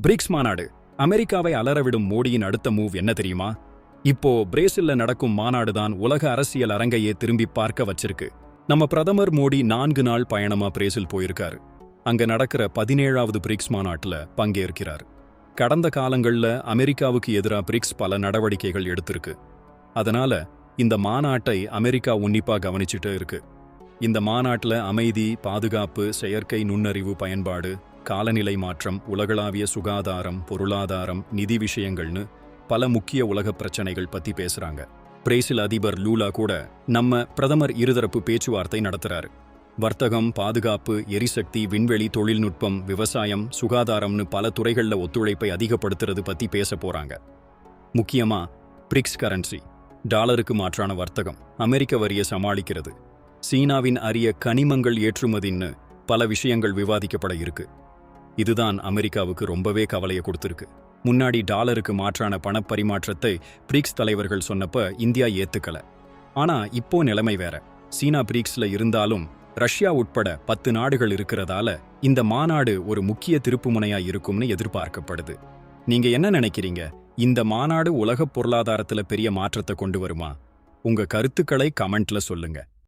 BRICS மாநாடு. அமெரிக்காவை அலறவிடும் மோடியின் அடுத்த மூவ் என்ன தெரியுமா? இப்போ பிரேசில்ல நடக்கும் மாநாடு தான் உலக அரசியல் அரங்கையே திரும்பி பார்க்க வச்சிருக்கு. நம்ம பிரதமர் மோடி நான்கு நாள் பயணமா பிரேசில் போயிருக்காரு. அங்க நடக்கிற பதினேழாவது பிரிக்ஸ் மாநாட்டுல பங்கேற்கிறார். கடந்த காலங்கள்ல அமெரிக்காவுக்கு எதிரா பிரிக்ஸ் பல நடவடிக்கைகள் எடுத்திருக்கு. அதனால இந்த மாநாட்டை அமெரிக்கா உன்னிப்பா கவனிச்சுட்டு இருக்கு. இந்த மாநாட்டுல அமைதி பாதுகாப்பு செயற்கை நுண்ணறிவு பயன்பாடு காலநிலை மாற்றம் உலகளாவிய சுகாதாரம் பொருளாதாரம் நிதி விஷயங்கள்னு பல முக்கிய உலக பிரச்சனைகள் பத்தி பேசுறாங்க. பிரேசில் அதிபர் லூலா கூட நம்ம பிரதமர் இருதரப்பு பேச்சுவார்த்தை நடத்துறாரு. வர்த்தகம் பாதுகாப்பு எரிசக்தி விண்வெளி தொழில்நுட்பம் விவசாயம் சுகாதாரம்னு பல துறைகள்ல ஒத்துழைப்பை அதிகப்படுத்துறது பத்தி பேச போறாங்க. முக்கியமா பிரிக்ஸ் கரன்சி டாலருக்கு மாற்றான வர்த்தகம் அமெரிக்க வரியை சமாளிக்கிறது. சீனாவின் அரிய கனிமங்கள் ஏற்றுமதின்னு பல விஷயங்கள் விவாதிக்கப்பட இருக்கு. இதுதான் அமெரிக்காவுக்கு ரொம்பவே கவலையை கொடுத்திருக்கு. முன்னாடி டாலருக்கு மாற்றான பணப்பரிமாற்றத்தை பிரிக்ஸ் தலைவர்கள் சொன்னப்ப இந்தியா ஏத்துக்கல. ஆனா இப்போ நிலைமை வேற. சீனா பிரிக்ஸ்ல இருந்தாலும் ரஷ்யா உட்பட பத்து நாடுகள் இருக்கிறதால இந்த மாநாடு ஒரு முக்கிய திருப்புமுனையா இருக்கும்னு எதிர்பார்க்கப்படுது. நீங்க என்ன நினைக்கிறீங்க? இந்த மாநாடு உலக பொருளாதாரத்துல பெரிய மாற்றத்தை கொண்டு வருமா? உங்க கருத்துக்களை கமெண்ட்ல சொல்லுங்க.